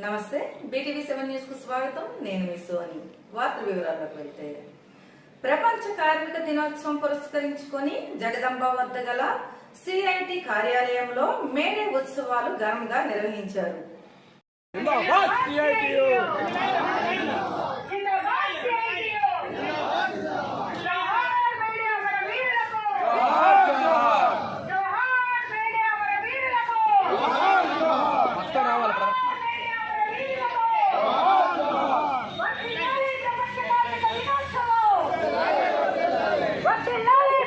నమస్తే BTV seven న్యూస్కు స్వాగతం. నేను మీ సోని. వార్త వివరాల్లోకి వెళ్తే ప్రపంచ కార్మిక దినోత్సవం పురస్కరించుకొని జగదంబ వద్ద గల సిఐటి కార్యాలయంలో మేడే ఉత్సవాలు ఘనంగా నిర్వహించారు జిందాబాద్ సిఐటియు మొత్తం రావాలి ప్రదర్శన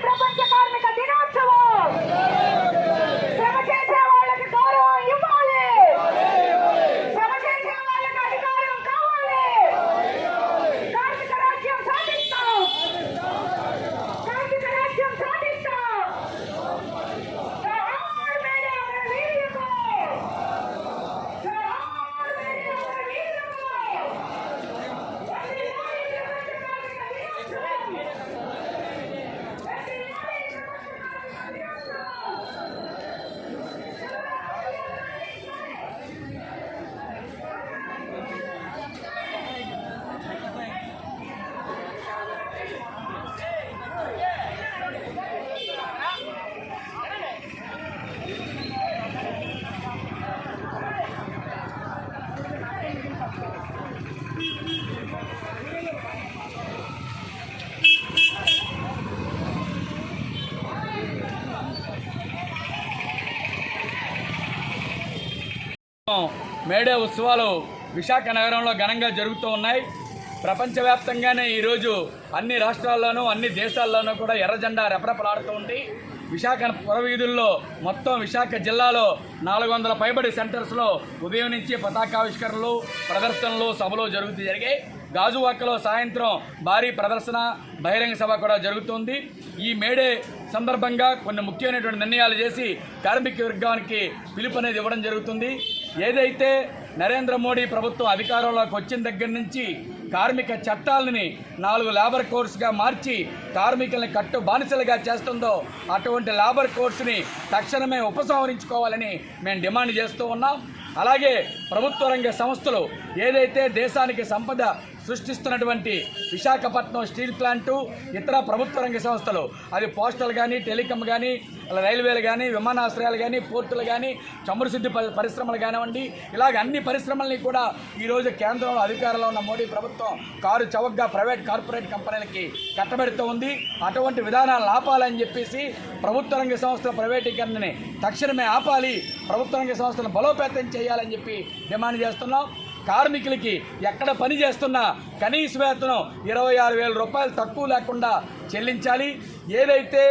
ప్రపంచ కార్మిక దినోత్సవం శ్రమ చేసే వాళ్ళకి గౌరవం ఇవ్వాలి శ్రమ చేసే వాళ్ళకి అధికారం కావాలి కార్మిక రాజ్యం సాధిస్తాం కార్మిక రాజ్యం సాధిస్తాం జోహార్ మేడే అమర వీరులకు జోహార్ మేడే అమర వీరులకు వందేమాతరం ప్రపంచ కార్మిక దినోత్సవం మేడే ఉత్సవాలు విశాఖ నగరంలో ఘనంగా జరుగుతూ ఉన్నాయి. ప్రపంచవ్యాప్తంగానే ఈరోజు అన్ని రాష్ట్రాల్లోనూ అన్ని దేశాల్లోనూ కూడా ఎర్రజెండా రెపరెపలాడుతూ ఉంది. విశాఖ పురవీధుల్లో మొత్తం విశాఖ జిల్లాలో నాలుగు వందల పైబడి సెంటర్స్లో ఉదయం నుంచి పతాకావిష్కరణలు ప్రదర్శనలు సభలు జరుగుతూ జరిగాయి. గాజువాకలో సాయంత్రం భారీ ప్రదర్శన బహిరంగ సభ కూడా జరుగుతుంది ఈ మేడే సందర్భంగా కొన్ని ముఖ్యమైనటువంటి నిర్ణయాలు చేసి కార్మిక వర్గానికి పిలుపు అనేది ఇవ్వడం జరుగుతుంది. ఏదైతే నరేంద్ర మోడీ ప్రభుత్వం అధికారంలోకి వచ్చిన దగ్గర నుంచి కార్మిక చట్టాలని నాలుగు లేబర్ కోర్సుగా మార్చి కార్మికుల్ని కట్టు బానిసలుగా చేస్తుందో అటువంటి లేబర్ కోర్సుని తక్షణమే ఉపసంహరించుకోవాలని మేము డిమాండ్ చేస్తూ ఉన్నాం. అలాగే ప్రభుత్వ రంగ సంస్థలు ఏదైతే దేశానికి సంపద సృష్టిస్తున్నటువంటి విశాఖపట్నం స్టీల్ ప్లాంటు ఇతర ప్రభుత్వ రంగ సంస్థలు. అది పోస్టల్ కానీ టెలికాం కానీ రైల్వేలు కానీ విమానాశ్రయాలు కానీ పోర్టులు కానీ చమురు శుద్ధి పరి- పరిశ్రమలు కానివ్వండి ఇలాగ అన్ని పరిశ్రమల్ని కూడా ఈరోజు కేంద్రంలో అధికారంలో ఉన్న మోడీ ప్రభుత్వం కారు చవకగా ప్రైవేట్ కార్పొరేట్ కంపెనీలకి కట్టబెడుతూ ఉంది. అటువంటి విధానాలను ఆపాలని చెప్పేసి ప్రభుత్వ రంగ సంస్థల ప్రైవేటీకరణని తక్షణమే ఆపాలి. ప్రభుత్వ రంగ సంస్థలను బలోపేతం చేయాలని చెప్పి డిమాండ్ చేస్తున్నాం. కార్మికులకి ఎక్కడ పని చేస్తున్నా కనీస వేతనం ఇరవై ఆరు వేల రూపాయలు తక్కువ లేకుండా చెల్లించాలి. ఏదైతే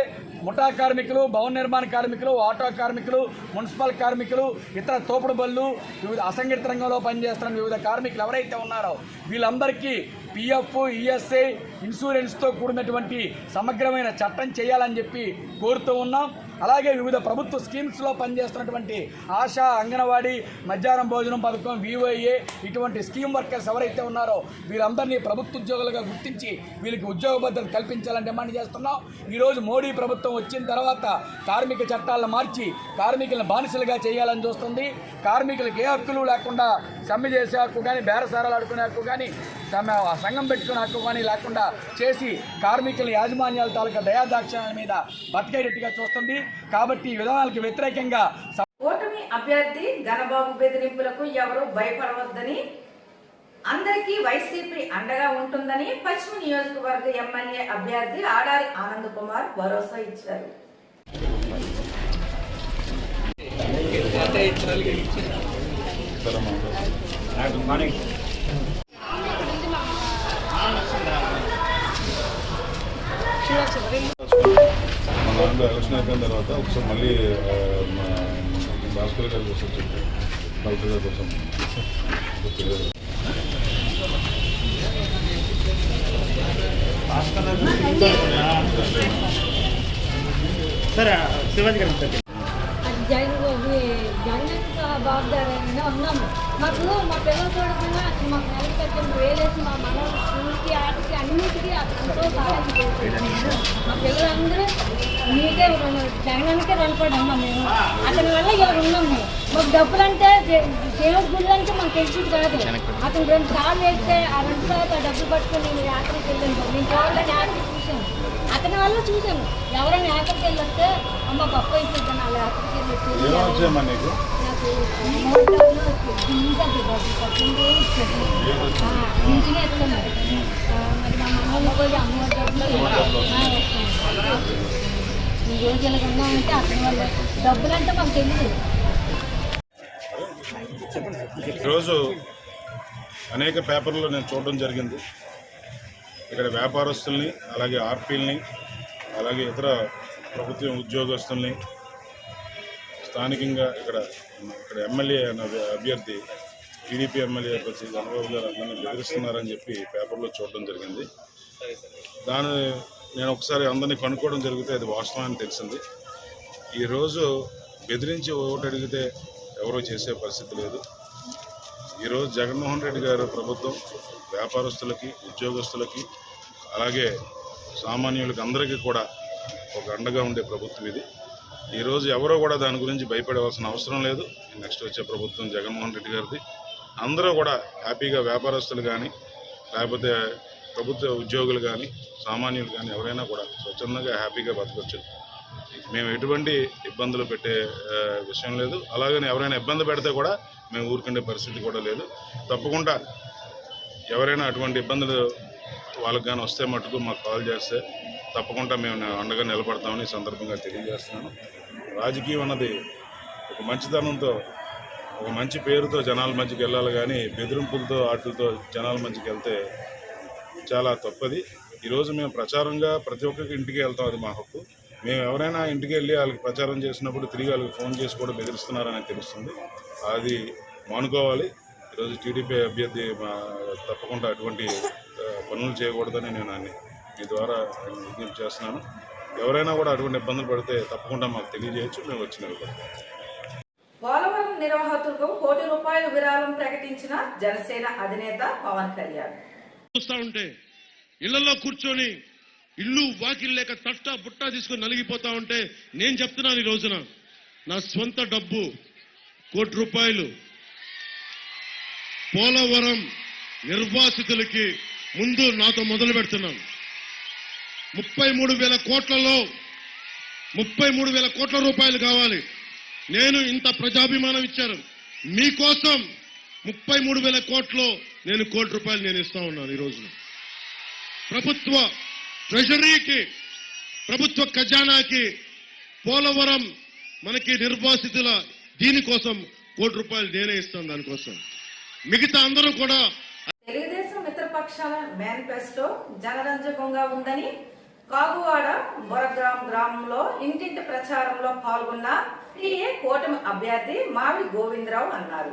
ముఠా కార్మికులు భవన నిర్మాణ కార్మికులు ఆటో కార్మికులు మున్సిపల్ కార్మికులు ఇతర తోపుడు బళ్ళు వివిధ అసంఘటిత రంగంలో పనిచేస్తున్న వివిధ కార్మికులు ఎవరైతే ఉన్నారో వీళ్ళందరికీ పిఎఫ్ ఈఎస్ఐ ఇన్సూరెన్స్తో కూడినటువంటి సమగ్రమైన చట్టం చేయాలని చెప్పి కోరుతూ ఉన్నాం. అలాగే వివిధ ప్రభుత్వ స్కీమ్స్లో పనిచేస్తున్నటువంటి ఆశా అంగన్వాడీ మధ్యాహ్నం భోజనం పథకం వివైఏ ఇటువంటి స్కీమ్ వర్కర్స్ ఎవరైతే ఉన్నారో వీరందరినీ ప్రభుత్వ ఉద్యోగులుగా గుర్తించి వీళ్ళకి ఉద్యోగ భద్రత కల్పించాలని డిమాండ్ చేస్తున్నాం. ఈరోజు మోడీ ప్రభుత్వం వచ్చిన తర్వాత కార్మిక చట్టాలను మార్చి కార్మికులను బానిసలుగా చేయాలని చూస్తుంది. కార్మికులకు ఏ హక్కులు లేకుండా సమ్మె చేసే హక్కు కానీ బేరసారాలు ఆడుకునే హక్కు కానీ సమ్మె సంఘం పెట్టుకునే హక్కు కానీ లేకుండా చేసి కార్మికుల యాజమాన్యాల తాలూకా దయాదాక్షిణ్యాల మీద బతికేటట్టుగా చూస్తుంది. కాబట్టి ఈ విధానాలకు వ్యతిరేకంగా ఓటమి అభ్యర్థి ఘనబాబు బెదిరింపులకు ఎవరు భయపడవద్దని అందరికీ వైసీపీ అండగా ఉంటుందని పశ్చిమ నియోజకవర్గ ఎమ్మెల్యే అభ్యర్థి ఆడారి ఆనంద్ కుమార్ భరోసా ఇచ్చారు. దాంట్లో ఎలక్షన్ అయిపోయిన తర్వాత ఒకసారి మళ్ళీ భాస్కర్ గారి కోసం కలెక్టర్ గారి కోసం సరే శివాజీ గారు జగన్ ఉన్నాము మాకు మా పిల్లలు చూడకుండా మాకు నెలకి వేలేసి మా మన స్కూల్కి ఆటకి అన్నిటికీ సహాయం మా పిల్లలందరూ మీకే జగనానికే రుణపడి ఉన్నాం మేము. అతని వల్ల ఇలా ఉన్నాం మేము. మాకు డబ్బులు అంటే దేవుడి గుళ్ళు అంటే మాకు తెలిసింది కాదు. అతను రెండు సార్లు వేస్తే ఆ రెండు సార్లు ఆ డబ్బులు పట్టుకొని నేను యాత్రకి వెళ్ళాను. నేను యాత్ర చూశాను. అతని వల్ల చూశాను. ఎవరైనా యాత్రకి వెళ్ళి వస్తే అమ్మ గొప్ప అయిపోతుంది యాత్రకి వెళ్ళి నీకు? ఇంటినే ఎత్తున్నారు మరి మా మమ్మల్ని కూడా అమ్మ డబ్బులు ఈ రోజు ఇలా ఉన్నామంటే అతని వల్ల డబ్బులు అంటే మాకు తెలియదు ఈరోజు అనేక పేపర్లు నేను చూడడం జరిగింది. ఇక్కడ వ్యాపారస్తుల్ని అలాగే ఆర్పీల్ని అలాగే ఇతర ప్రభుత్వ ఉద్యోగస్తుల్ని స్థానికంగా ఇక్కడ ఇక్కడ ఎమ్మెల్యే అన్న అభ్యర్థి టీడీపీ ఎమ్మెల్యే అభ్యర్థి చంద్రబాబు గారు అందరినీ బెదిరిస్తున్నారని చెప్పి పేపర్లో చూడడం జరిగింది. దాని నేను ఒకసారి అందరినీ కనుక్కోవడం జరిగితే అది వాస్తవాన్ని తెలిసింది. ఈరోజు బెదిరించి ఓటు అడిగితే ఎవరూ చేసే పరిస్థితి లేదు. ఈరోజు జగన్మోహన్ రెడ్డి గారు ప్రభుత్వం వ్యాపారస్తులకి ఉద్యోగస్తులకి అలాగే సామాన్యులకి అందరికీ కూడా ఒక అండగా ఉండే ప్రభుత్వం ఇది. ఈరోజు ఎవరో కూడా దాని గురించి భయపడవలసిన అవసరం లేదు. నెక్స్ట్ వచ్చే ప్రభుత్వం జగన్మోహన్ రెడ్డి గారిది. అందరూ కూడా హ్యాపీగా వ్యాపారస్తులు కానీ లేకపోతే ప్రభుత్వ ఉద్యోగులు కానీ సామాన్యులు కానీ ఎవరైనా కూడా స్వచ్ఛందంగా హ్యాపీగా బతకొచ్చు. మేము ఎటువంటి ఇబ్బందులు పెట్టే విషయం లేదు. అలాగని ఎవరైనా ఇబ్బంది పెడితే కూడా మేము ఊరుకుండే పరిస్థితి కూడా లేదు. తప్పకుండా ఎవరైనా అటువంటి ఇబ్బందులు వాళ్ళకి కానీ వస్తే మటుకు మాకు కాల్ చేస్తే తప్పకుండా మేము అండగా నిలబడతామని సందర్భంగా తెలియజేస్తున్నాను. రాజకీయం అన్నది ఒక మంచితనంతో ఒక మంచి పేరుతో జనాల మధ్యకి వెళ్ళాలి కానీ బెదిరింపులతో ఆటలతో జనాల మధ్యకి వెళ్తే చాలా తప్పది. ఈరోజు మేము ప్రచారంగా ప్రతి ఒక్కరికి ఇంటికి వెళ్తాం అది మా హక్కు. మేము ఎవరైనా ఇంటికి వెళ్ళి వాళ్ళకి ప్రచారం చేసినప్పుడు తిరిగి వాళ్ళకి ఫోన్ చేసి కూడా బెదిరిస్తున్నారని తెలుస్తుంది. అది మానుకోవాలి. ఈరోజు టీడీపీ అభ్యర్థి మా తప్పకుండా అటువంటి పనులు చేయకూడదని నేను అన్ని మీ ద్వారా విజ్ఞప్తి చేస్తున్నాను. ఎవరైనా కూడా అటువంటి ఇబ్బందులు పడితే తప్పకుండా మాకు తెలియజేయచ్చు. మేము వచ్చిన పోలవరం నిర్వాహకులకు కోటి రూపాయల విరాళం ప్రకటించిన జనసేన అధినేత పవన్ కళ్యాణ్. చూస్తా ఉంటే ఇళ్ళలో కూర్చొని ఇల్లు వాకిల్ లేక తట్ట బుట్ట తీసుకొని నలిగిపోతా ఉంటే నేను చెప్తున్నాను ఈ రోజున నా స్వంత డబ్బు కోటి రూపాయలు. పోలవరం నిర్వాసితులకి ముందు నాతో మొదలు పెడుతున్నాను. ముప్పై మూడు వేల కోట్లలో ముప్పై మూడు వేల కోట్ల రూపాయలు కావాలి. నేను ఇంత ప్రజాభిమానం ఇచ్చాను. మీకోసం ముప్పై మూడు వేల కోట్లు నేను కోటి రూపాయలు నేను ఇస్తా ఉన్నాను ఈ రోజున. ప్రభుత్వ ట్రెజరీకి ప్రభుత్వ ఖజానాకి పోలవరం మనకి నిర్వాసితుల దీనికోసం కోటి రూపాయలు నేనే ఇస్తాను దానికోసం. మిగతా అందరూ కూడా తెలుగుదేశం మిత్రపక్షాల మేనిఫెస్టో జనరంజకంగా ఉందని కాగువాడ బొరగ్రామ్ గ్రామంలో ఇంటింటి ప్రచారంలో పాల్గొన్న టీఏ కూటమి అభ్యర్థి మావి గోవిందరావు అన్నారు.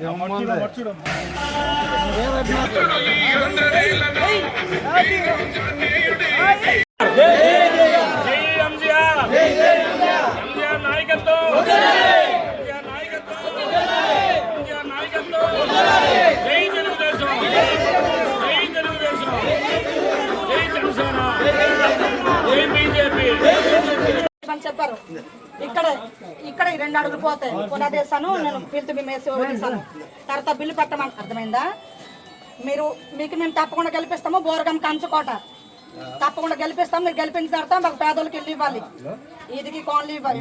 ఎంజిఆర్ ఎంజిఆర్ నాయకత్వం ఎంజిఆర్ నాయకత్వం ఎంజిఆర్ నాయకత్వం జై తెలుగుదేశం జై తెలుగుదేశం జై జనసేన జై బీజేపీ అని చెప్పారు ఇక్కడ రెండు అడుగులు పోతాయి కొనాదేశాను నేను పిలుతు మేము వేసి వదిలేసాను తర్వాత బిల్లు పెట్టమని అర్థమైందా? మీరు మీకు మేము తప్పకుండా గెలిపిస్తాము బోరగం కంచుకోట తప్పకుండా గెలిపిస్తాం మీరు గెలిపించిన తర్వాత మాకు పేదోళ్ళకి ఇల్లు ఇవ్వాలి. ఇదికి కోన్లు ఇవ్వాలి.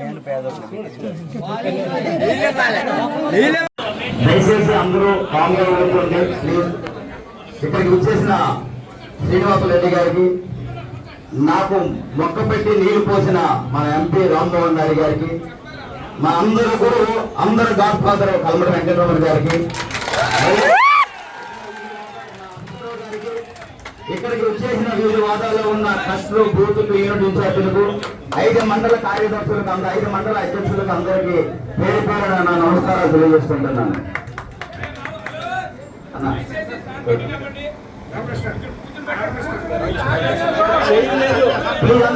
దయచేసి అందరూ కామ్గా ఉండండి ఇక్కడికి వచ్చేసిన శ్రీనివాస రెడ్డి గారికి నాకు మొక్క పెట్టి నీళ్ళు పోసిన మన ఎంపీ రామ్మోహన్ నాయుడు గారికి మా అందరు గురువు అందరు గాడ్ ఫాదర్ కల్మటి వెంకటరమణ గారికి ఇక్కడికి వచ్చేసిన వివిధ వాదాల్లో ఉన్న ట్రస్టులు బూతులు యూనిట్ ఇన్ఛార్జీలకు ఐదు మండల కార్యదర్శులకు అంద ఐదు మండల అధ్యక్షులకు అందరికీ పేరు పేరు నా నమస్కారాలు తెలియజేసుకుంటున్నాను. అన్న. అందరూ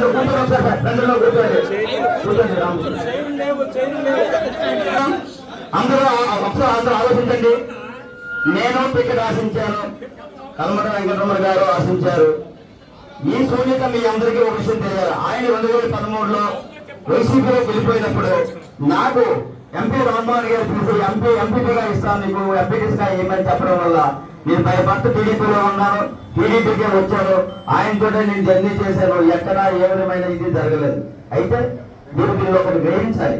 కూర్చోండి ఒకసారి అందరూ అందరూ ఒకసారి అందరూ ఆలోచించండి. నేను టికెట్ ఆశించాను. కల్మట వెంకటరమణ గారు ఆశించారు. ఈ శూన్యత మీ అందరికీ ఒక విషయం తెలియాలి. ఆయన రెండు వేల పదమూడులో వైసీపీలో వెళ్ళిపోయినప్పుడు నాకు ఎంపీ రామ్మోహన్ గారు చూసి ఎంపీ ఎంపీగా ఇస్తాను నీకు ఎంపీగా ఏమని చెప్పడం వల్ల నేను భయపడుతూ టీడీపీలో ఉన్నాను టీడీపీకే వచ్చాను ఆయనతో నేను జర్నీ చేశాను. ఎక్కడా ఏ విధమైన ఇది జరగలేదు. అయితే మీరు మీరు ఒకటి గ్రహించాలి.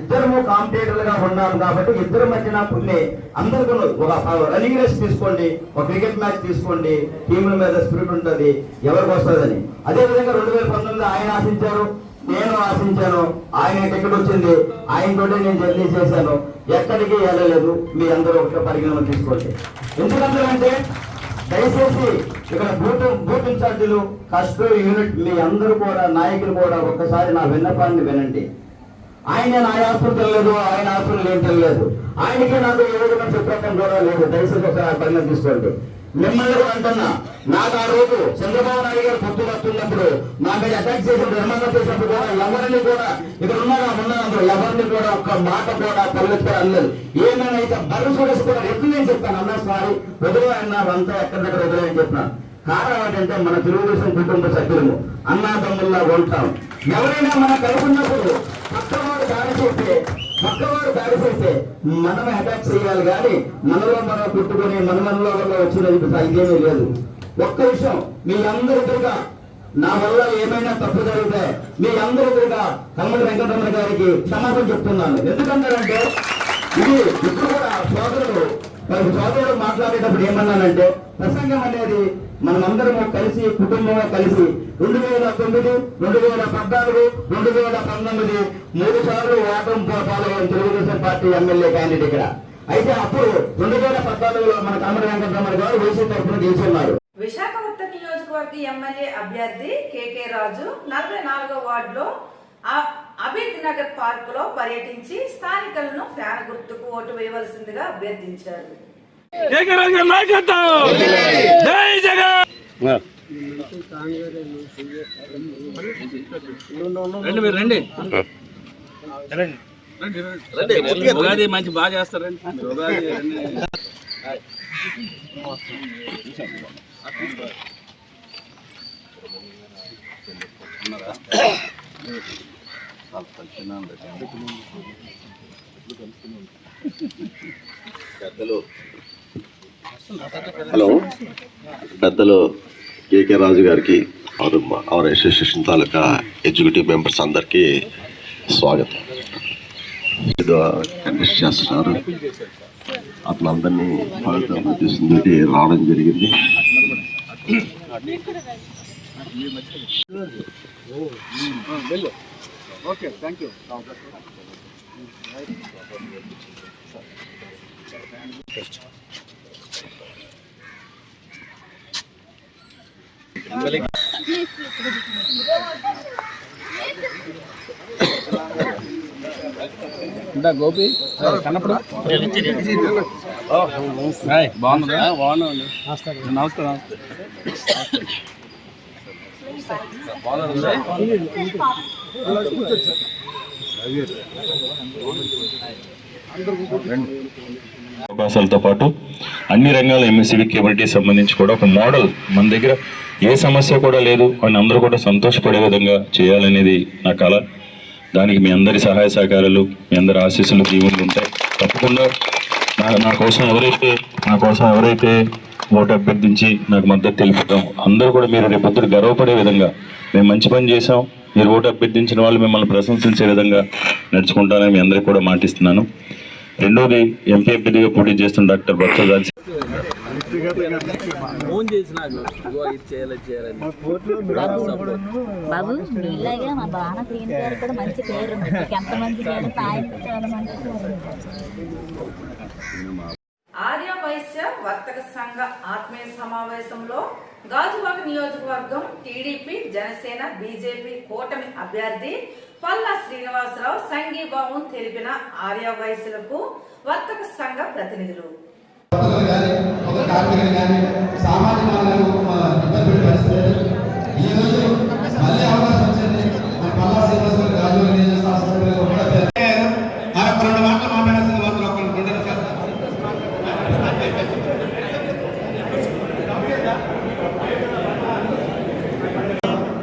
ఇద్దరము కాంపిటేటర్లుగా ఉన్నాం కాబట్టి ఇద్దరి మధ్యన కొన్ని అందరికీ ఒక రన్నింగ్ రేస్ తీసుకోండి ఒక క్రికెట్ మ్యాచ్ తీసుకోండి టీముల మీద స్పిరిట్ ఉంటుంది ఎవరికి వస్తుందని. అదే విధంగా రెండు వేల పంతొమ్మిది ఆయన ఆశించారు నేను ఆశించాను ఆయన టికెట్ వచ్చింది ఆయన తోటే నేను జర్నీ చేశాను. ఎక్కడికి వెళ్ళలేదు మీ అందరూ ఒక పరిగణన తీసుకోండి. ఎందుకంటే దయచేసి ఇక్కడ బూత్ బూత్ ఇన్ఛార్జీలు కష్ట యూనిట్ మీ అందరూ కూడా నాయకులు కూడా ఒక్కసారి నా విన్నపాన్ని వినండి. ఆయన నా ఆస్తులు తెలియదు ఆయన ఆస్తులు ఏం తెలియదు ఆయనకి నాకు ఏ విధంగా చెప్పడం కూడా లేదు. దయచేసి ఒకసారి పరిగణన తీసుకోండి. మిమ్మల్ని కూడా అంటున్నా. నాకు ఆ రోజు చంద్రబాబు నాయుడు గారు పొత్తు వస్తున్నప్పుడు నా మీద అటాక్ చేసినప్పుడు నిర్మాణం చేసినప్పుడు కూడా ఎవరిని కూడా ఇక్కడ ఉన్నారా ఉన్నప్పుడు ఎవరిని కూడా ఒక్క మాట కూడా పల్లెత్తుకొని అనలేదు ఏమైనా అయితే బర్రు చూడేసి కూడా ఎట్లు నేను చెప్తాను. అన్న సారి వదిలే అన్నారు అంతా ఎక్కడిదక్కడ వదిలే అని చెప్పినాను కారణం ఏంటంటే మన తెలుగుదేశం కుటుంబ సభ్యులము అన్నాదమ్ముల్లా ఉంటాం ఎవరైనా మన కలుపున్నప్పుడు పక్కవాడు దారి చేస్తే పక్కవారు బాధపడితే మనం అటాక్ చేయాలి కానీ మనలో మనం పుట్టుకొని మన మనలో వల్ల వచ్చినది ఇదేమీ లేదు. ఒక్క విషయం మీ అందరి నా వల్ల ఏమైనా తప్పు జరిగితే మీ అందరి ఎదురుగా కమ్మడి వెంకటరమణ గారికి క్షమాపణ చెప్తున్నాను. ఎందుకంటారంటే ఇది ఇప్పుడు కూడా సోదరుడు సోదరుడు మాట్లాడేటప్పుడు ఏమన్నానంటే ప్రసంగం అనేది మనమందరము కలిసి కుటుంబంలో కలిసి రెండు వేల తొమ్మిది రెండు వేల పద్నాలుగు రెండు వేల పంతొమ్మిది మూడు సార్లు ఓటం పాల్గొన్న తెలుగుదేశం పార్టీ ఎమ్మెల్యే క్యాండిడేట్ ఇక్కడ. అయితే అప్పుడు రెండు వేల పద్నాలుగులో మన కామర వెంకటరమణ గారు వైసీపీ తరఫున గెలిచున్నారు. విశాఖపట్నం నియోజకవర్గ ఎమ్మెల్యే అభ్యర్థి కేకే రాజు నలభై నాలుగో వార్డులో అభిత్ నగర్ పార్క్లో పర్యటించి స్థానికులను ఫ్యాన్ గుర్తుకు ఓటు వేయవలసిందిగా అభ్యర్థించారు. ఏకరాజు గారి నాయకత్వం జై జగన్. రండి మీరు రండి ఉగాది మంచి బాగా చేస్తారండి ఉగాది హలో. పెద్దలు కేకే రాజు గారికి our association taluka executive members అందరికీ స్వాగతం. ఏదో కంటెస్ట్ చేస్తున్నారు. అట్లా అందరినీ స్వాగతం రావడం జరిగింది. ఇందా గోపి? కన్నప్పుడు. బాగుందా బాగున్నాండి నమస్తే. నమస్తే బాగుందా అవకాశాలతో పాటు అన్ని రంగాల ఎంఎస్సీబీ కేబిలిటీ సంబంధించి కూడా ఒక మోడల్ మన దగ్గర ఏ సమస్య కూడా లేదు. అని అందరూ కూడా సంతోషపడే విధంగా చేయాలనేది నా కళ దానికి మీ అందరి సహాయ సహకారాలు మీ అందరి ఆశీస్సులు దీవులు ఉంటాయి. తప్పకుండా నా నా కోసం ఎవరైతే నా కోసం ఎవరైతే ఓటు అభ్యర్థించి నాకు మద్దతు తెలుపుతాం అందరూ కూడా మీరు రేపొద్దు గర్వపడే విధంగా మేము మంచి పని చేసాం మీరు ఓటు అభ్యర్థించిన వాళ్ళు మిమ్మల్ని ప్రశంసించే విధంగా నడుచుకుంటానని మీ అందరికీ కూడా మాటిస్తున్నాను. రెండోది ఎంపీ అభ్యర్థిగా పోటీ చేస్తున్న డాక్టర్ బొత్స దాసి ఫోన్ చేసి నాకు ఇదిగో ఇది చేయాలి ఇది చేయాలని బాబు ఇలాగే మా బాణ శ్రీని గారు కూడా మంచి పేరు ఎంతమంది పేరు చాలా. ఆర్య వైశ్య వర్తక సంఘ ఆత్మీయ సమావేశంలో గాజువాక నియోజకవర్గం టీడీపీ జనసేన బీజేపీ కూటమి అభ్యర్థి పల్లా శ్రీనివాసరావు సంఘీభావం తెలిపిన ఆర్య వైశ్యులకు వర్తక సంఘ ప్రతినిధులు. భక్తులు కానీ ఒక కార్మికులు కానీ సామాజిక వర్గాలు ఇబ్బంది పెట్టే పరిస్థితి ఈ రోజు మళ్ళీ అవకాశం వచ్చింది. మన పల్లా శ్రీనివాసరావు రెండు మాటలు మాట్లాడాల్సింది మాత్రం ఒక రెండు నిమిషాలు.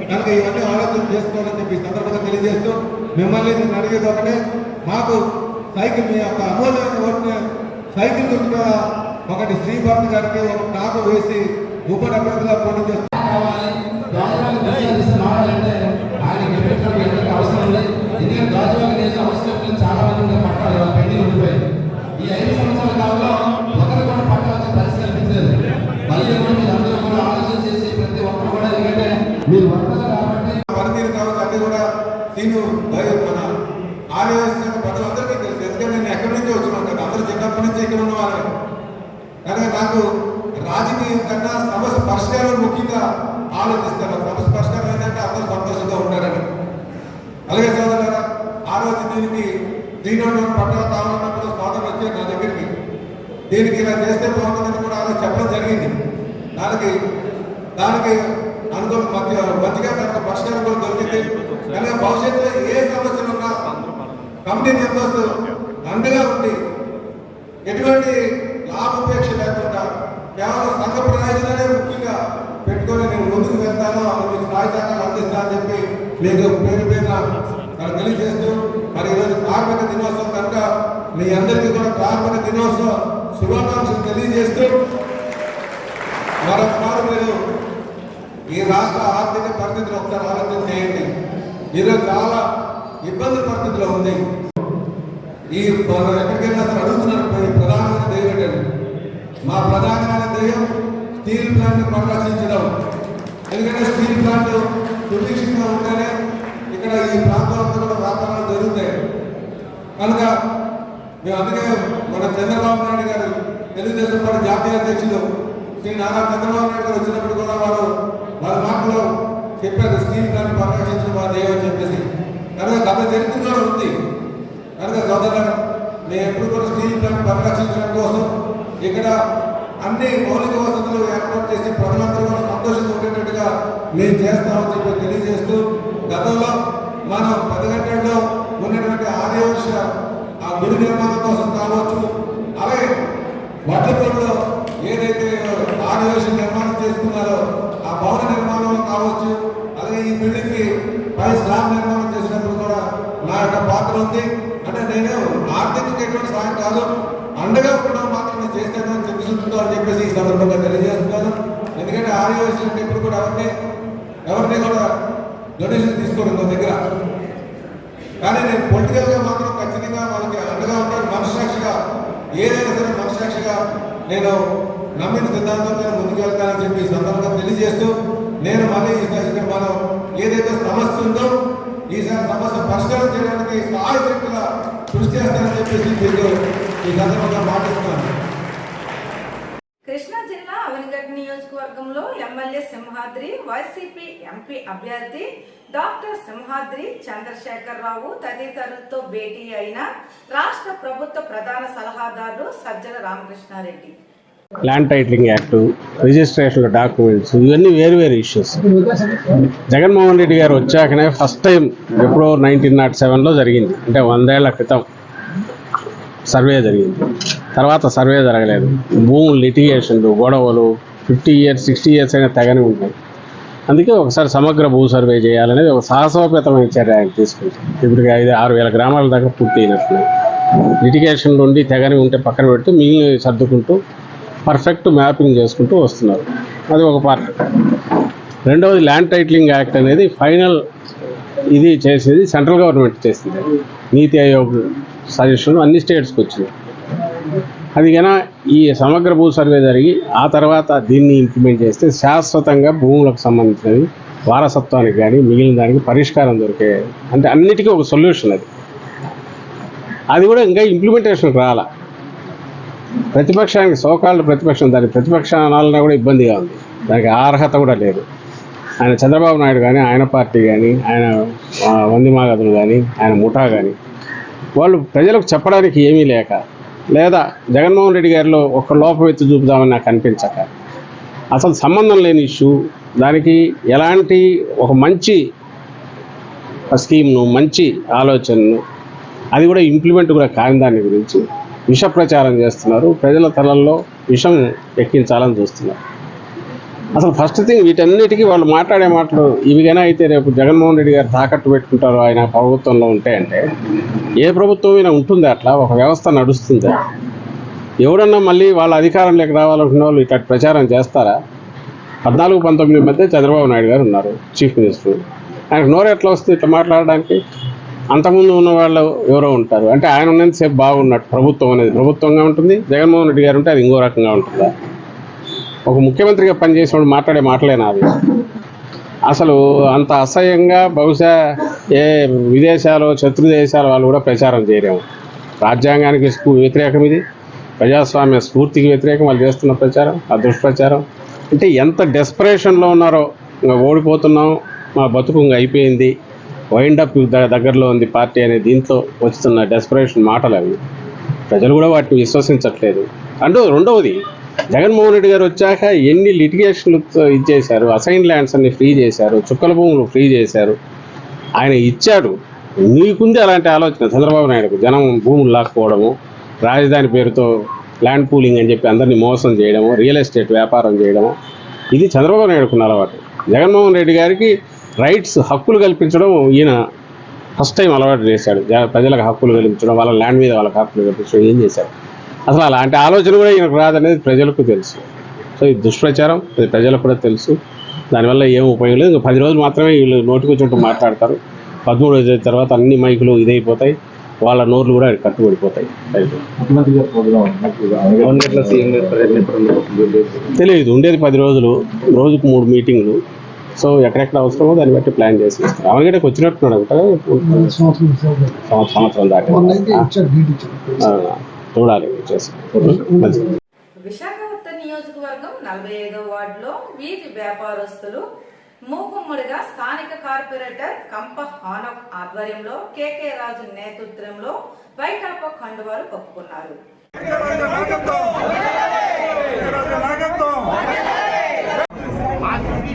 కనుక ఇవన్నీ ఆలోచన చేసుకోవాలని చెప్పి సందర్భంగా తెలియజేస్తూ మిమ్మల్ని నేను అడిగేది ఒకటే మాకు సైకిల్ మీ యొక్క అమూల్యమైన ఓటుని సైకిల్ గుర్తుగా ఒకటి శ్రీభర్త గారికి ఒక టాకు వేసి ఉప అభ్యర్థిగా పోటీ చేస్తున్నారంటే అవసరం లేదు ఎందుకంటే గాజువాక నియోజక అవసరం చాలా మంది పట్టాలి పెండింగ్ ఉండిపోయి ఈ ఐదు సంవత్సరాల కాలంలో ఒకరు కూడా పట్టాలని పరిస్థితి కల్పించలేదు మళ్ళీ కూడా మీరు అందరూ కూడా ఆలోచన చేసి ప్రతి ఒక్కరు కూడా ఎందుకంటే మీరు వర్తలు కాబట్టి పనితీరు కాబట్టి అన్ని కూడా నేను మన ఆర్యవేశ ప్రజలందరికీ తెలుసు ఎందుకంటే నేను ఎక్కడి నుంచి వచ్చినాను కదా అందరూ చిన్నప్పటి నుంచి ఇక్కడ ఉన్నవారు కనుక నాకు రాజకీయం కన్నా సమస్య పరిష్కారం ముఖ్యంగా ఆలోచిస్తాను. సమస్య పరిష్కారం ఏంటంటే అందరూ సంతోషంగా ఉంటారని అలాగే సోదరులారా ఆ రోజు దీనికి దీనిలో పట్టణ కావాలన్నప్పుడు సోదరులు వచ్చారు నా దగ్గరికి. దీనికి ఇలా చేస్తే బాగుంటుందని కూడా ఆ చెప్పడం జరిగింది. దానికి దానికి అనుకూల మధ్య మంచిగా దానికి పరిష్కారం కూడా దొరికింది. కనుక భవిష్యత్తులో ఏ సమస్యలు ఉన్నా కమిటీ మెంబర్స్ అండగా ఉండి ఎటువంటి లాభోపేక్ష లేకుండా కేవలం సంఘ ప్రయోజనాలే ముఖ్యంగా పెట్టుకొని నేను ముందుకు వెళ్తాను అది మీకు స్థాయి శాఖలు అందిస్తానని చెప్పి మీకు పేరు పేరున మరి తెలియజేస్తూ మరి ఈరోజు కార్మిక దినోత్సవం కనుక మీ అందరికీ కూడా కార్మిక దినోత్సవం శుభాకాంక్షలు తెలియజేస్తూ మరొకసారి మీరు ఈ రాష్ట్ర ఆర్థిక పరిస్థితిని ఒకసారి ఆలోచన చేయండి. ఈరోజు చాలా ఇబ్బంది పరిస్థితిలో ఉంది. ఈ ఎక్కడికైనా అడుగుతున్నారు ఈ మా ప్రధానమైన ధ్యేయం స్టీల్ ప్లాంట్ పరిరక్షించడం ఎందుకంటే స్టీల్ ప్లాంట్ సుభిక్షంగా ఉంటేనే ఇక్కడ ఈ ప్రాంతంలో కూడా వ్యాపారాలు జరుగుతాయి. కనుక మేము అందుకే మన చంద్రబాబు నాయుడు గారు తెలుగుదేశం పార్టీ జాతీయ అధ్యక్షులు శ్రీ నారా చంద్రబాబు నాయుడు గారు వచ్చినప్పుడు కూడా వారు వాళ్ళ మాటలో చెప్పారు స్టీల్ ప్లాంట్ పరిరక్షించడం మా దైవం చెప్పేసి. కనుక గత చరిత్ర ఉంది. కనుక సోదరు నేను ఎప్పుడు కూడా స్టీల్ ప్లాంట్ పరిరక్షించడం కోసం ఇక్కడ అన్ని మౌలిక వసతులు ఏర్పాటు చేసి ప్రజలందరూ కూడా సంతోషంగా ఉండేటట్టుగా మేము చేస్తామని చెప్పి తెలియజేస్తూ గతంలో మనం పదగంటల్లో ఉన్నటువంటి ఆర్యవర్ష ఆ గుడి నిర్మాణం కోసం కావచ్చు అలాగే వడ్లపూడిలో ఏదైతే ఆర్యవర్ష నిర్మాణం చేస్తున్నారో ఆ భవన నిర్మాణం కావచ్చు అలాగే ఈ బిల్డింగ్కి పై స్లాబ్ నిర్మాణం నా పాత్ర ఉంది. అంటే నేను ఆర్థికంగా ఎటువంటి సహాయం కాదు. అండగా ఉండడం మాత్రం నేను అని చెప్పిస్తుందో అని చెప్పేసి ఈ సందర్భంగా తెలియజేస్తున్నాను. ఎందుకంటే ఆర్యవైశ్య అంటే ఇప్పుడు కూడా ఎవరిని ఎవరిని కూడా డొనేషన్ తీసుకోరు నా దగ్గర. కానీ నేను పొలిటికల్గా మాత్రం ఖచ్చితంగా వాళ్ళకి అండగా ఉంటాను. మనస్సాక్షిగా ఏదైనా సరే మనస్సాక్షిగా నేను నమ్మిన సిద్ధాంతంతో ముందుకు వెళ్తానని చెప్పి ఈ సందర్భంగా తెలియజేస్తూ నేను మళ్ళీ ఈసారి ఇక్కడ మనం ఏదైతే సమస్య ఉందో ఈ సమస్య పరిష్కారం చేయడానికి సాయశక్తిగా కృషి చేస్తారని చెప్పేసి మీకు ఈ సందర్భంగా మాటిస్తున్నాను కృష్ణా జిల్లా అవనిగడ్డ నియోజకవర్గంలో ఎమ్మెల్యే సింహాద్రి వైసీపీ ఎంపీ అభ్యర్థి డాక్టర్ సింహాద్రి చంద్రశేఖర్ రావు తదితరులతో భేటీ అయిన రాష్ట్ర ప్రభుత్వ ప్రధాన సలహాదారు Sajjala Ramakrishna Reddy. Land titling act registration documents ఇవన్నీ వేరు వేరు ఇష్యూస్ జగన్మోహన్ రెడ్డి గారు వచ్చాకనే ఫస్ట్ టైం ఎప్పుడో నైన్టీన్ నాట్ సెవెన్లో జరిగింది. అంటే వందేళ్ళ క్రితం సర్వే జరిగింది. తర్వాత సర్వే జరగలేదు. భూములు లిటిగేషన్లు గొడవలు ఫిఫ్టీ ఇయర్స్ సిక్స్టీ ఇయర్స్ అయినా తెగని ఉంటాయి. అందుకే ఒకసారి సమగ్ర భూ సర్వే చేయాలనేది ఒక సాహసోపేతమైన చర్య ఆయన తీసుకుంటాం ఇప్పటికి ఐదు ఆరు వేల గ్రామాల దాకా పూర్తి అయినట్లు లిటిగేషన్ నుండి తెగని ఉంటే పక్కన పెడుతూ మిగిలిన సర్దుకుంటూ పర్ఫెక్ట్ మ్యాపింగ్ చేసుకుంటూ వస్తున్నారు. అది ఒక పార్ట్ రెండవది ల్యాండ్ టైటిలింగ్ యాక్ట్ అనేది ఫైనల్ ఇది చేసేది సెంట్రల్ గవర్నమెంట్ చేసింది. నీతి ఆయోగ్ సజెషన్ అన్ని స్టేట్స్కి వచ్చింది. అది ఈ సమగ్ర భూ సర్వే జరిగి ఆ తర్వాత దీన్ని ఇంప్లిమెంట్ చేస్తే శాశ్వతంగా భూములకు సంబంధించినవి వారసత్వానికి కానీ మిగిలిన దానికి పరిష్కారం దొరికే అంటే అన్నిటికీ ఒక సొల్యూషన్ అది. అది కూడా ఇంకా ఇంప్లిమెంటేషన్ రాలా. ప్రతిపక్షానికి సోకాళ్ళు ప్రతిపక్షం దాని ప్రతిపక్ష అనాలన్నా కూడా ఇబ్బందిగా ఉంది దానికి ఆ అర్హత కూడా లేదు. ఆయన చంద్రబాబు నాయుడు కానీ ఆయన పార్టీ కానీ ఆయన వంది వందిమాగదులు కానీ ఆయన ముఠా కానీ వాళ్ళు ప్రజలకు చెప్పడానికి ఏమీ లేక లేదా జగన్మోహన్ రెడ్డి గారిలో ఒక లోపం ఎత్తి చూపుదామని నాకు అనిపించక అసలు సంబంధం లేని ఇష్యూ దానికి ఎలాంటి ఒక మంచి స్కీమ్ను మంచి ఆలోచనను అది కూడా ఇంప్లిమెంట్ కూడా కాని దాని గురించి విష ప్రచారం చేస్తున్నారు. ప్రజల తలల్లో విషం ఎక్కించాలని చూస్తున్నారు. అసలు ఫస్ట్ థింగ్ వీటన్నిటికీ వాళ్ళు మాట్లాడే మాటలు ఇవిగైనా అయితే రేపు జగన్మోహన్ రెడ్డి గారు తాకట్టు పెట్టుకుంటారు ఆయన ప్రభుత్వంలో ఉంటే అంటే ఏ ప్రభుత్వమైనా ఉంటుందా అట్లా? ఒక వ్యవస్థ నడుస్తుందా? ఎవరన్నా మళ్ళీ వాళ్ళ అధికారంలోకి రావాలనుకున్న వాళ్ళు ఇట్లా ప్రచారం చేస్తారా? పద్నాలుగు పంతొమ్మిది మధ్య చంద్రబాబు నాయుడు గారు ఉన్నారు చీఫ్ మినిస్టర్ ఆయనకు నోరు ఎట్లా వస్తుంది ఇట్లా మాట్లాడడానికి? అంతకుముందు ఉన్న వాళ్ళు ఎవరో ఉంటారు. అంటే ఆయన ఉన్నంతసేపు బాగున్నట్టు ప్రభుత్వం అనేది ప్రభుత్వంగా ఉంటుంది. జగన్మోహన్ రెడ్డి గారు ఉంటే అది ఇంకో రకంగా ఉంటుందా? ఒక ముఖ్యమంత్రిగా పనిచేసినప్పుడు మాట్లాడే మాటలేనా అది అసలు అంత అసహ్యంగా బహుశా ఏ విదేశాలు శత్రు దేశాల వాళ్ళు కూడా ప్రచారం చేయలేము. రాజ్యాంగానికి వ్యతిరేకం ఇది. ప్రజాస్వామ్య స్ఫూర్తికి వ్యతిరేకం వాళ్ళు చేస్తున్న ప్రచారం ఆ దుష్ప్రచారం. అంటే ఎంత డెస్పరేషన్లో ఉన్నారో ఇంకా ఓడిపోతున్నాం మా బతుకు ఇంకా అయిపోయింది. వైండ్ అప్ దగ్గరలో ఉంది పార్టీ అనే దీంతో వస్తున్న డెస్పరేషన్ మాటలు అవి. ప్రజలు కూడా వాటిని విశ్వసించట్లేదు. అంటూ రెండవది జగన్మోహన్ రెడ్డి గారు వచ్చాక ఎన్ని లిటిగేషన్లు ఇచ్చేశారు అసైన్ ల్యాండ్స్ అన్ని ఫ్రీ చేశారు చుక్కల భూములు ఫ్రీ చేశారు. ఆయన ఇచ్చాడు. నీకుంది అలాంటి ఆలోచన చంద్రబాబు నాయుడుకు. జనం భూములు లాక్కోవడము రాజధాని పేరుతో ల్యాండ్ పూలింగ్ అని చెప్పి అందరినీ మోసం చేయడము రియల్ ఎస్టేట్ వ్యాపారం చేయడము. ఇది చంద్రబాబు నాయుడుకున్న అలవాటు. జగన్మోహన్ రెడ్డి గారికి రైట్స్ హక్కులు కల్పించడం ఈయన ఫస్ట్ టైం అలవాటు చేశాడు. ప్రజలకు హక్కులు కల్పించడం వాళ్ళ ల్యాండ్ మీద వాళ్ళకి హక్కులు కల్పించడం ఏం చేశాడు? అసలు అలాంటి ఆలోచన కూడా ఈయనకు రాదనేది ప్రజలకు తెలుసు. సో ఇది దుష్ప్రచారం ఇది ప్రజలకు కూడా తెలుసు. దానివల్ల ఏం ఉపయోగం లేదు. పది రోజులు మాత్రమే వీళ్ళు నోటికొచ్చినట్టు మాట్లాడతారు. పదమూడు రోజుల తర్వాత అన్ని మైకులు ఇదైపోతాయి. వాళ్ళ నోర్లు కూడా కట్టుబడిపోతాయి. తెలియదు. ఉండేది పది రోజులు రోజుకు మూడు మీటింగ్లు. సో ఎక్కడెక్కడ అవసరమో దాన్ని బట్టి ప్లాన్ చేసి అవన్నీ వచ్చినట్టున్నాడు అంట. సంవత్సరం దాకా. చూడాలి విశాఖపట్నం నియోజకవర్గం నలభై ఐదో వార్డులో వీధి వ్యాపారస్తులు మూకుమ్మడిగా స్థానిక కార్పొరేటర్ కంప హానప్ ఆధ్వర్యంలో కేకే రాజు నేతృత్వంలో వైకాపా కండువాలు కప్పుకున్నారు.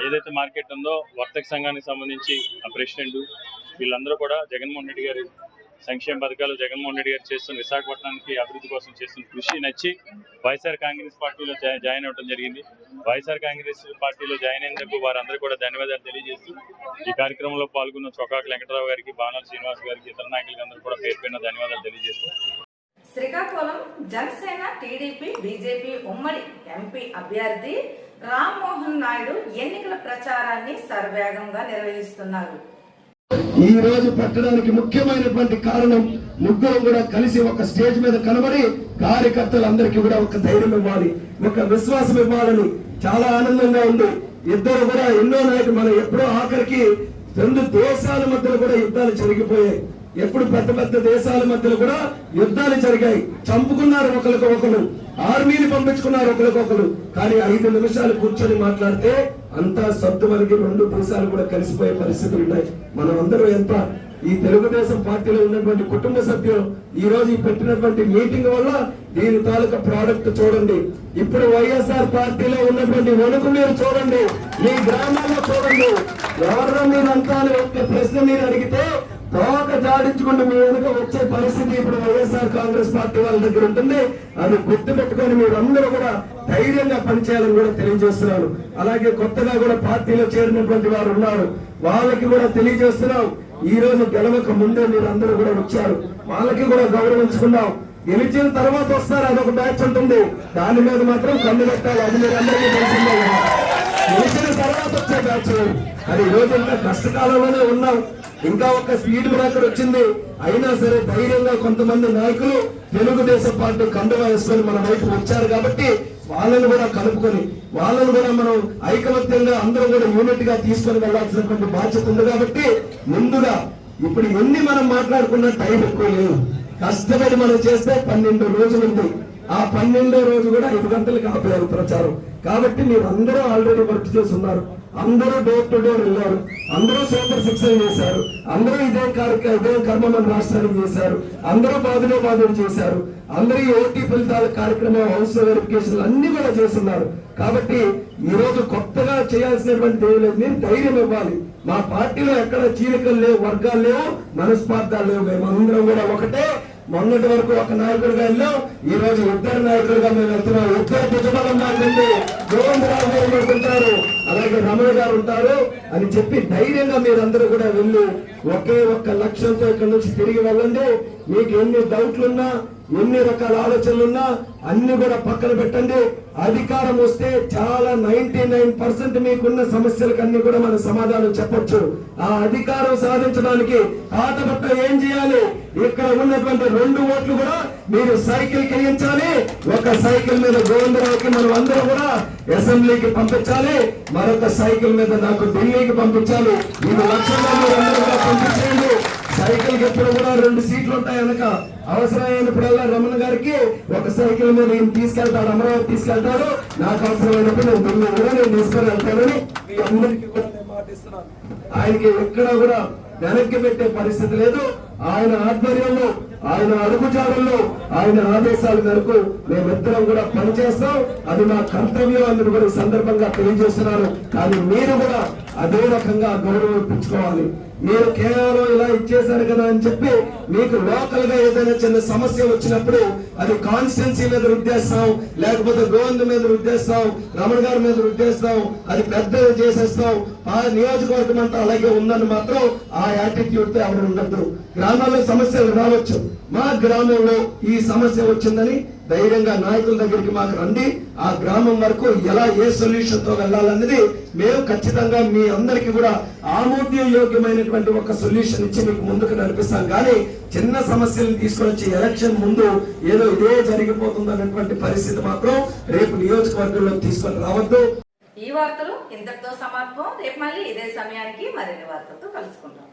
ఏదైతే మార్కెట్ ఉందో వర్తక సంఘానికి సంబంధించి ఆ ప్రెసిడెంట్ వీళ్ళందరూ కూడా జగన్మోహన్ రెడ్డి గారి సంక్షేమ పథకాలు జగన్మోహన్ రెడ్డి గారు చేస్తున్న విశాఖపట్నానికి అభివృద్ధి కోసం చేస్తున్న కృషి నచ్చి వైఎస్ఆర్ కాంగ్రెస్ పార్టీలో జాయిన్ అవ్వడం జరిగింది. వైఎస్ఆర్ కాంగ్రెస్ పార్టీలో జాయిన్ అయినందుకు వారందరూ కూడా ధన్యవాదాలు తెలియజేస్తూ ఈ కార్యక్రమంలో పాల్గొన్న చొక్కాకు వెంకటరావు గారికి బాణాల శ్రీనివాస్ గారికి ఇతర నాయకులకి అందరూ కూడా పేరు పైన ధన్యవాదాలు తెలియజేస్తూ శ్రీకాకుళం జనసేన టీడీపీ బీజేపీ ఉమ్మడి ఎంపీ అభ్యర్థి రామ్మోహన్ నాయుడు ఎన్నికల ప్రచారాన్ని సర్వేగంగా నిర్వహిస్తున్నారు. ఈ రోజు పెట్టడానికి ముఖ్యమైనటువంటి కారణం ముగ్గురు కూడా కలిసి ఒక స్టేజ్ మీద కనబడి కార్యకర్తలందరికీ కూడా ఒక ధైర్యం ఇవ్వాలి ఒక విశ్వాసం ఇవ్వాలని చాలా ఆనందంగా ఉంది. ఇద్దరు కూడా ఎన్నో నాయకులు మనం ఎప్పుడో ఆఖరికి రెండు దేశాల మధ్యలో కూడా యుద్ధాలు జరిగిపోయాయి. ఎప్పుడు పెద్ద పెద్ద దేశాల మధ్యలో కూడా యుద్ధాలు జరిగాయి. చంపుకున్నారు ఒకరికి ఒకరు ఆర్మీని పంపించుకున్నారు ఒకరికొకరు కానీ ఐదు నిమిషాలు కూర్చొని మాట్లాడితే అంతా సత్తు వరకు రెండు దేశాలు కూడా కలిసిపోయే పరిస్థితులు ఉన్నాయి. మనం అందరూ ఎంత ఈ తెలుగుదేశం పార్టీలో ఉన్నటువంటి కుటుంబ సభ్యులు ఈ రోజు పెట్టినటువంటి మీటింగ్ వల్ల దీని తాలూకా ప్రోడక్ట్ చూడండి. ఇప్పుడు వైఎస్ఆర్ పార్టీలో ఉన్నటువంటి వణుకు మీరు చూడండి. మీ గ్రామాల్లో చూడండి. ఎవరన్నా మీరు అంతా ప్రశ్న మీరు అడిగితే తోక జాడించుకుంటూ మీ వెనుక వచ్చే పరిస్థితి ఇప్పుడు వైఎస్ఆర్ కాంగ్రెస్ పార్టీ వాళ్ళ దగ్గర ఉంటుంది. అది గుర్తు పెట్టుకొని మీరు అందరూ కూడా ధైర్యంగా పనిచేయాలని కూడా తెలియజేస్తున్నాను. అలాగే కొత్తగా కూడా పార్టీలో చేరినటువంటి వారు ఉన్నారు. వాళ్ళకి కూడా తెలియజేస్తున్నాం. ఈ రోజు గెలవక ముందే మీరు అందరూ కూడా వచ్చారు. వాళ్ళకి కూడా గౌరవించుకున్నాం గెలిచిన తర్వాత వస్తారు అదొక బ్యాచ్ ఉంటుంది. దాని మీద మాత్రం కన్ను పెట్టాలి అది మీరు అందరికీ తెలిసిందే కదా. గెలిచిన తర్వాత వచ్చే బ్యాచ్ అది ఈ రోజు ఇంకా కష్టకాలంలోనే ఉన్నాం. ఇంకా ఒక స్పీడ్ బ్రేకర్ వచ్చింది. అయినా సరే ధైర్యంగా కొంతమంది నాయకులు తెలుగుదేశం పార్టీ కండువా వేసుకొని మన వైపు వచ్చారు కాబట్టి వాళ్ళని కూడా కలుపుకొని వాళ్ళని కూడా మనం ఐకమత్యంగా అందరూ కూడా యూనిట్గా తీసుకొని వెళ్ళాల్సినటువంటి బాధ్యత ఉంది కాబట్టి ముందుగా ఇప్పుడు ఎన్ని మనం మాట్లాడుకున్న టైం ఎక్కువ లేదు. కష్టపడి మనం చేస్తే పన్నెండు రోజులు ఉంది. ఆ పన్నెండో రోజు కూడా ఐదు గంటలకు ఆపారు ప్రచారం. కాబట్టి మీరు అందరూ ఆల్రెడీ వర్క్ చేస్తున్నారు. అందరూ డోర్ టు డోర్ వెళ్ళారు. అందరూ సూపర్ శిక్షణ చేశారు అందరూ ఇదే కార్యక్రమ ఇదే కర్మ మన రాష్ట్రానికి చేశారు. అందరూ బాధలో బాధలు చేశారు. అందరూ ఓటీ ఫలితాల కార్యక్రమం హౌస్ వెరిఫికేషన్ అన్ని కూడా చేస్తున్నారు. కాబట్టి ఈ రోజు కొత్తగా చేయాల్సినటువంటి దేవులేదు లేదు మేము ధైర్యం ఇవ్వాలి. మా పార్టీలో ఎక్కడ చీలికలు లేవు వర్గాలు లేవు మనస్పార్థాలు లేవు. మేము అందరం కూడా ఒకటే. మొన్నటి వరకు ఒక నాయకుడిగా వెళ్ళాం. ఈ రోజు ఇద్దరు నాయకులుగా మేము వెళ్తున్నాం. ఇద్దరు ప్రతిఫలం మాకుంది. గోవిందరావు గారు పడుకుంటారు అలాగే రమణ గారు ఉంటారు. అని చెప్పి ధైర్యంగా మీరందరూ కూడా వెళ్ళి ఒకే ఒక్క లక్ష్యంతో ఇక్కడ నుంచి తిరిగి వెళ్ళండి. మీకు ఎన్ని డౌట్లున్నా ఎన్ని రకాల ఆలోచనలున్నా అన్ని కూడా పక్కన పెట్టండి. అధికారం వస్తే చాలా నైన్టీ నైన్ పర్సెంట్ మీకున్న సమస్యలకన్నీ కూడా మనం సమాధానం చెప్పొచ్చు. ఆ అధికారం సాధించడానికి ఆటపట్ట ఏం చేయాలి? ఇక్కడ ఉన్నటువంటి రెండు ఓట్లు కూడా మీరు సైకిల్ కియించాలి ఒక సైకిల్ మీద గోవిందరావుకి మనం అందరం కూడా అసెంబ్లీకి పంపించాలి. మరొక సైకిల్ మీద నాకు ఢిల్లీకి పంపించాలి. ఇది లక్ష్యంగా మీరు అందరూ కూడా పంపించేయండి. సైకిల్ ఎప్పుడు కూడా రెండు సీట్లు ఉంటాయి కనుక అవసరమైనప్పుడల్లా రమణ గారికి ఒక సైకిల్ మీద నేను తీసుకెళ్తాడు అమరావతి తీసుకెళ్తాడు. నాకు అవసరమైనప్పుడు నేను కూడా నేను తీసుకొని వెళ్తానని మీ అందరికీ కూడా నేను మాటిస్తున్నాను. ఆయనకి ఎక్కడ కూడా వెనక్కి పెట్టే పరిస్థితి లేదు. ఆయన ఆధ్వర్యంలో ఆయన అడుగుజాడల్లో ఆయన ఆదేశాల మేరకు మేమిద్దరం కూడా పనిచేస్తాం. అది మా కర్తవ్యం అని కూడా సందర్భంగా తెలియజేస్తున్నారు. కానీ మీరు కూడా అదే రకంగా గౌరవం ఇప్పించుకోవాలి. మీరు కేవలం ఇలా ఇచ్చేశారు కదా అని చెప్పి మీకు లోకల్గా ఏదైనా చిన్న సమస్య వచ్చినప్పుడు అది కాన్స్టిట్యున్సీ మీద రుద్దేస్తాం లేకపోతే గోవింద్ మీద రుద్దేస్తాం రమణ గారి మీద రుద్దేస్తాం అది పెద్దది చేసేస్తాం. ఆ నియోజకవర్గం అంతా అలాగే ఉందని మాత్రం ఆ యాటిట్యూడ్తో ఎవరు ఉండద్దు. గ్రామాల్లో సమస్యలు రావచ్చు. మా గ్రామంలో ఈ సమస్య వచ్చిందని ధైర్యంగా నాయకుల దగ్గరికి మాకు రండి. ఆ గ్రామం వరకు ఎలా ఏ సొల్యూషన్తో వెళ్ళాలన్నది మేము ఖచ్చితంగా మీ అందరికి కూడా ఆమోదయోగ్యమైనటువంటి ఒక సొల్యూషన్ ఇచ్చి మీకు ముందుకు నడిపిస్తాం. కానీ చిన్న సమస్యలను తీసుకొని వచ్చి ఎలక్షన్ ముందు ఏదో ఇదే జరిగిపోతుంది అన్నటువంటి పరిస్థితి మాత్రం రేపు నియోజకవర్గంలో తీసుకొని రావద్దు. ఈ వార్తలు ఇంతటితో సమాప్తం. రేపు మళ్ళీ ఇదే సమయానికి మరిన్ని వార్తలతో కలుసుకుంటాం